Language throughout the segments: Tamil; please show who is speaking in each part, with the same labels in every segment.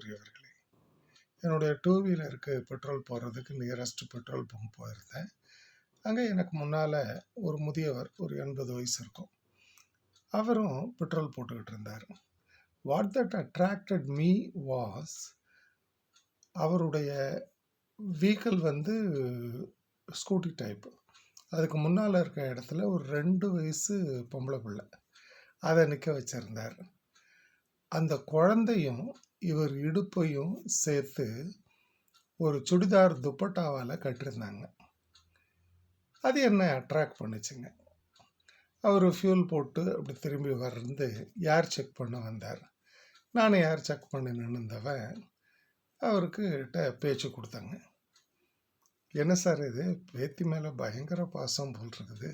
Speaker 1: அன்புக்குரியவர்களே என்னுடைய டூ வீலருக்கு பெட்ரோல் போடுறதுக்கு நியரஸ்ட் பெட்ரோல் பம்ப் போயிருந்தேன். அங்கே எனக்கு முன்னால் ஒரு முதியவர் ஒரு எண்பது வயசு இருக்கும். அவரும் பெட்ரோல் போட்டுக்கிட்டு இருந்தார். What that attracted me was அவருடைய வெஹிக்கிள் வந்து ஸ்கூட்டி டைப் அதுக்கு முன்னால் இருக்க இடத்துல ஒரு ரெண்டு வயசு பொம்பளை பிள்ளை. அதை நிற்க வச்சுருந்தார். அந்த குழந்தையும் இவர் இடுப்பையும் சேர்த்து ஒரு சுடிதார் துப்பட்டாவால் கட்டியிருந்தாங்க அது என்ன அட்ராக்ட் பண்ணுச்சுங்க? அவர் ஃபியூல் போட்டு அப்படி திரும்பி வர்றது யார் செக் பண்ண வந்தார். நான் யார் செக் பண்ண நின்றுந்தவன் அவருக்கு கிட்ட பேச்சு கொடுத்தாங்க. என்ன சார் இது? பேத்தி மேலே பயங்கர பாசம் போல் இருக்குது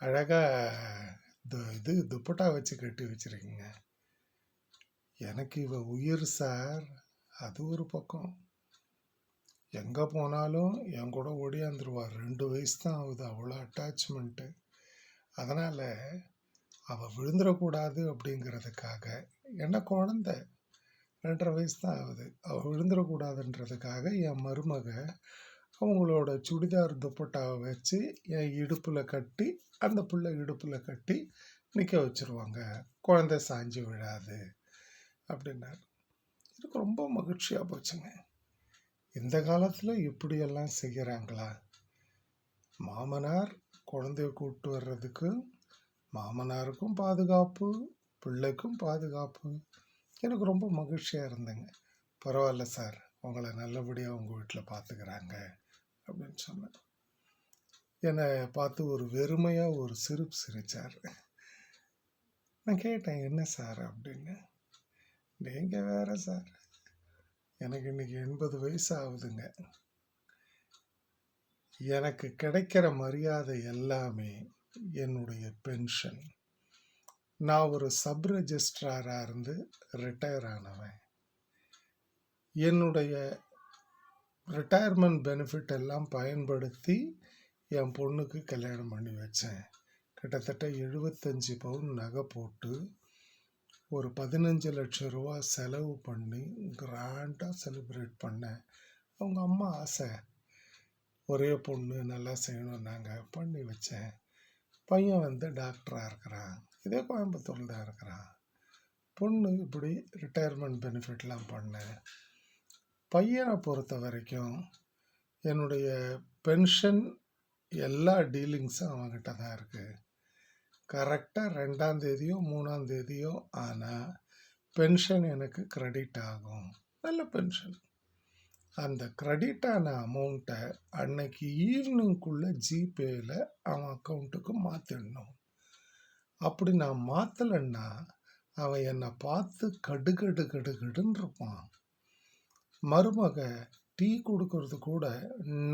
Speaker 1: அழகாக இது துப்பட்டா வச்சு கட்டி வச்சுருக்கீங்க. எனக்கு இவ உயிர் சார். அது ஒரு பக்கம். எங்கே போனாலும் என் கூட ஓடியாந்துருவார். ரெண்டு வயசு தான் ஆகுது. அவ்வளோ அட்டாச்மெண்ட்டு அதனால் அவள் விழுந்துடக்கூடாது அப்படிங்கிறதுக்காக என்ன குழந்த? ரெண்டரை வயசு தான் ஆகுது. அவள் விழுந்துடக்கூடாதுன்றதுக்காக என் மருமக அவங்களோட சுடிதார் துப்பட்டாவை வச்சு என் இடுப்பில் கட்டி அந்த பிள்ளை இடுப்பில் கட்டி நிற்க வச்சுருவாங்க. குழந்தை சாஞ்சி விழாது. அப்படின்னார். எனக்கு ரொம்ப மகிழ்ச்சியாக போச்சுங்க. இந்த காலத்தில் இப்படியெல்லாம் செய்கிறாங்களா மாமனார் குழந்தைய கூப்பிட்டு வர்றதுக்கு மாமனாருக்கும் பாதுகாப்பு பிள்ளைக்கும் பாதுகாப்பு. எனக்கு ரொம்ப மகிழ்ச்சியாக இருந்தேங்க. பரவாயில்ல சார் உங்களை நல்லபடியாக உங்கள் வீட்டில் பார்த்துக்கிறாங்க அப்படின்னு சொன்னேன். என்னை பார்த்து ஒரு வெறுமையாக ஒரு சிரிப்பு சிரித்தார் நான் கேட்டேன் என்ன சார்? அப்படின்னு. நீங்கள் வேற சார் எனக்கு இன்னைக்கு எண்பது வயசு ஆகுதுங்க. எனக்கு கிடைக்கிற மரியாதை எல்லாமே என்னுடைய பென்ஷன் நான் ஒரு சப் ரெஜிஸ்ட்ராராக இருந்து ரிட்டையர் ஆனவன். என்னுடைய ரிட்டையர்மெண்ட் பெனிஃபிட் எல்லாம் பயன்படுத்தி என் பொண்ணுக்கு கல்யாணம் பண்ணி வச்சேன். கிட்டத்தட்ட எழுபத்தஞ்சி பவுன் நகை போட்டு ஒரு பதினஞ்சு லட்சம் ரூபா செலவு பண்ணி கிராண்டாக செலிப்ரேட் பண்ணேன். அவங்க அம்மா ஆசை. ஒரே பொண்ணு நல்லா செய்யணும்னாங்க. பண்ணி வச்சேன். பையன் வந்து டாக்டராக இருக்கிறான். இதே கோயம்புத்தூரில் தான் இருக்கிறான். பொண்ணு இப்படி ரிட்டையர்மெண்ட் பெனிஃபிட்லாம் பண்ணேன். பையனை பொறுத்த வரைக்கும் என்னுடைய பென்ஷன் எல்லா டீலிங்ஸும் அவங்ககிட்ட தான் இருக்குது கரெக்டாக ரெண்டாம் தேதியோ மூணாம் தேதியோ ஆனால் பென்ஷன் எனக்கு கிரெடிட் ஆகும். நல்ல பென்ஷன். அந்த கிரெடிட் ஆன அமௌண்ட்டை அன்னைக்கு ஈவினிங்குள்ளே ஜிபேயில் அவன் அக்கௌண்ட்டுக்கு மாற்றிடணும் அப்படி நான் மாற்றலைன்னா அவன் என்னை பார்த்து கடுகடு கடுகடுன்னு இருப்பான். மருமக டீ கொடுக்கறது கூட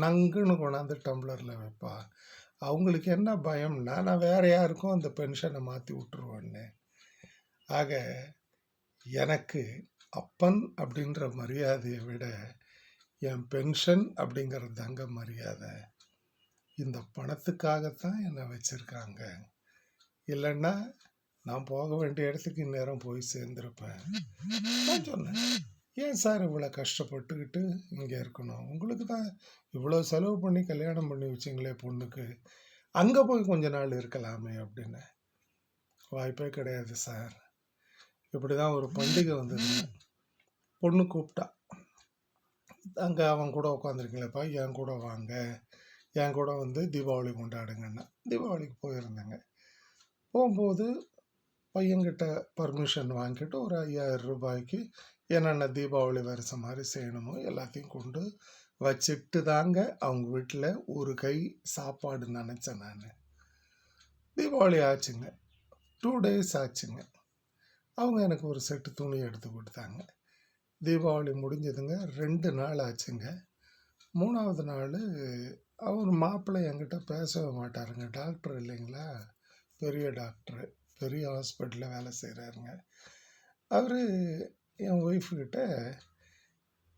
Speaker 1: நங்குன்னு கொண்டாந்து டம்ளரில் வைப்பான். அவங்களுக்கு என்ன பயம்னா நான் வேற யாருக்கும் அந்த பென்ஷனை மாற்றி விட்டுருவேன்னு. ஆக எனக்கு அப்பன் அப்படின்ற மரியாதையை விட என் பென்ஷன் அப்படிங்கிறது தாங்க மரியாதை இந்த பணத்துக்காகத்தான் என்னை வச்சுருக்காங்க. இல்லைன்னா நான் போக வேண்டிய இடத்துக்கு இந்நேரம் போய் சேர்ந்துருப்பேன். நான் சொன்னேன். ஏன் சார் இவ்வளோ கஷ்டப்பட்டுக்கிட்டு இங்கே இருக்கணும்? உங்களுக்கு தான் இவ்வளோ செலவு பண்ணி கல்யாணம் பண்ணி வச்சிங்களே பொண்ணுக்கு. அங்கே போய் கொஞ்ச நாள் இருக்கலாமே அப்படின்னு. வாய்ப்பே கிடையாது சார். இப்படி தான் ஒரு பண்டிகை வந்தது. பொண்ணு கூப்பிட்டா. அங்கே அவன் கூட உட்காந்துருக்கீங்களேப்பா என் கூட வாங்க. என் கூட வந்து தீபாவளி கொண்டாடுங்கன்னா. தீபாவளிக்கு போயிருந்தேங்க. போகும்போது பையன்கிட்ட பர்மிஷன் வாங்கிட்டு ஒரு ஐயாயிரம் ரூபாய்க்கு என்னென்ன தீபாவளி வருஷம் மாதிரி செய்யணுமோ எல்லாத்தையும் கொண்டு வச்சுட்டு தாங்க அவங்க வீட்டில் ஒரு கை சாப்பாடு நினச்சேன் நான். தீபாவளி ஆச்சுங்க. டூ டேஸ் ஆச்சுங்க. அவங்க எனக்கு ஒரு செட்டு துணி எடுத்து கொடுத்தாங்க. தீபாவளி முடிஞ்சதுங்க. ரெண்டு நாள் ஆச்சுங்க. மூணாவது நாள் அவர் மாப்பிள்ளை என்கிட்ட பேசவே மாட்டாருங்க. டாக்டர் இல்லைங்களா? பெரிய டாக்டரு பெரிய ஹாஸ்பிட்டலில் வேலை செய்கிறாருங்க அவர் என் ஒய்ஃபுக்கிட்ட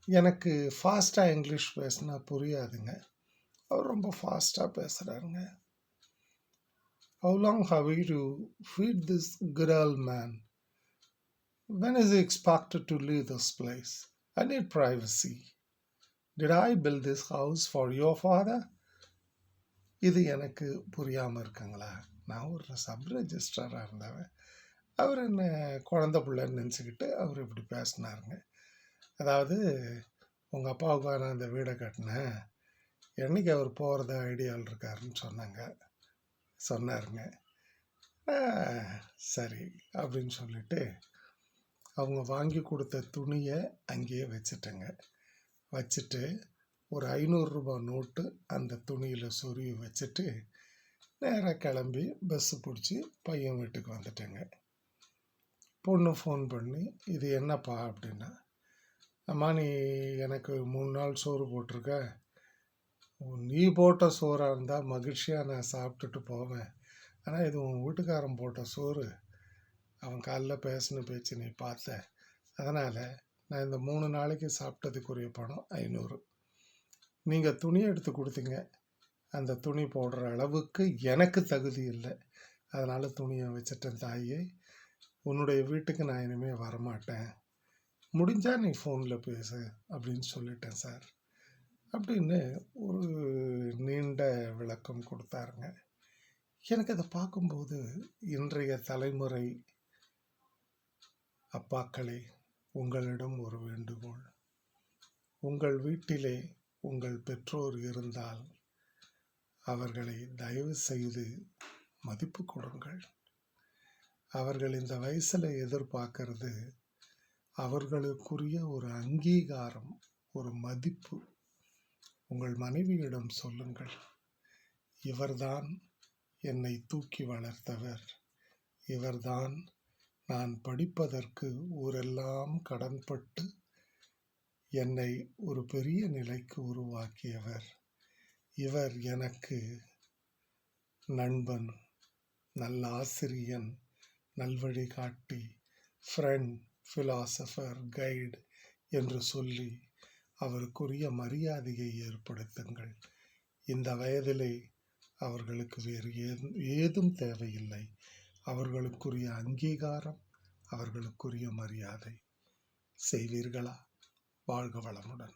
Speaker 1: எனக்கு ஃபாஸ்ட்டாக இங்கிலீஷ் பேசினா புரியாதுங்க. அவர் ரொம்ப ஃபாஸ்ட்டாக பேசுகிறாருங்க how long have you to feed this crawl man when is expected to leave this place I need privacy did I build this house for your father இது எனக்கு புரியாமல் இருக்குங்களா? நான் ஒரு சப் ரெஜிஸ்ட்ராராக இருந்தவன். அவர் என்ன குழந்த பிள்ளைன்னு நினச்சிக்கிட்டு அவர் இப்படி பேசினாருங்க. அதாவது உங்கள் அப்பாவுக்கு நான் இந்த வீடை கட்டினேன் என்னைக்கு அவர் போகிறத ஐடியாவில் இருக்காருன்னு சொன்னாங்க. சொன்னாருங்க. சரி அப்படின்னு சொல்லிட்டு அவங்க வாங்கி கொடுத்த துணியை அங்கேயே வச்சுட்டேங்க. வச்சுட்டு ஒரு ஐநூறுரூபா நோட்டு அந்த துணியில் சொருவி வச்சுட்டு நேராக கிளம்பி பஸ்ஸு பிடிச்சி பையன் வீட்டுக்கு வந்துட்டேங்க. பொண்ணு ஃபோன் பண்ணி இது என்னப்பா? அப்படின்னா அம்மா நீ எனக்கு மூணு நாள் சோறு போட்டிருக்க. நீ போட்ட சோறாக இருந்தால் மகிழ்ச்சியாக நான் சாப்பிட்டுட்டு போவேன். ஆனால் இது உன் வீட்டுக்காரன் போட்ட சோறு. அவன் காலைல பேசின பேச்சு நீ பார்த்த. அதனால் நான் இந்த மூணு நாளைக்கு சாப்பிட்டதுக்குரிய பணம் ஐநூறு. நீங்கள் துணி எடுத்து கொடுத்தீங்க. அந்த துணி போடுற அளவுக்கு எனக்கு தகுதி இல்லை. அதனால் துணியை வச்சிட்டேன் தாயே உன்னுடைய வீட்டுக்கு நான் இனிமேல் வரமாட்டேன். முடிஞ்சால் நீ ஃபோனில் பேசு அப்படின்னு சொல்லிட்டேன் சார் அப்படின்னு ஒரு நீண்ட விளக்கம் கொடுத்தாருங்க. எனக்கு அதை பார்க்கும்போது இன்றைய தலைமுறை அப்பாக்களே உங்களிடம் ஒரு வேண்டுகோள். உங்கள் வீட்டிலே உங்கள் பெற்றோர் இருந்தால் அவர்களை தயவு செய்து மதிப்பு கொடுங்கள். அவர்கள் இந்த வயசில் எதிர்பார்க்கறது அவர்களுக்குரிய ஒரு அங்கீகாரம் ஒரு மதிப்பு. உங்கள் மனைவியிடம் சொல்லுங்கள் இவர்தான் என்னை தூக்கி வளர்த்தவர். இவர்தான் நான் படிப்பதற்கு ஊரெல்லாம் கடன்பட்டு என்னை ஒரு பெரிய நிலைக்கு உருவாக்கியவர். இவர் எனக்கு நண்பன் நல்ல ஆசிரியன் நல்வழி காட்டி ஃப்ரெண்ட் ஃபிலாசபர் கைடு என்று சொல்லி அவருக்குரிய மரியாதையை ஏற்படுத்துங்கள். இந்த வயதிலே அவர்களுக்கு வேறு ஏதும் ஏதும் தேவையில்லை. அவர்களுக்குரிய அங்கீகாரம் அவர்களுக்குரிய மரியாதை. செய்வீர்களா? வாழ்க வளமுடன்.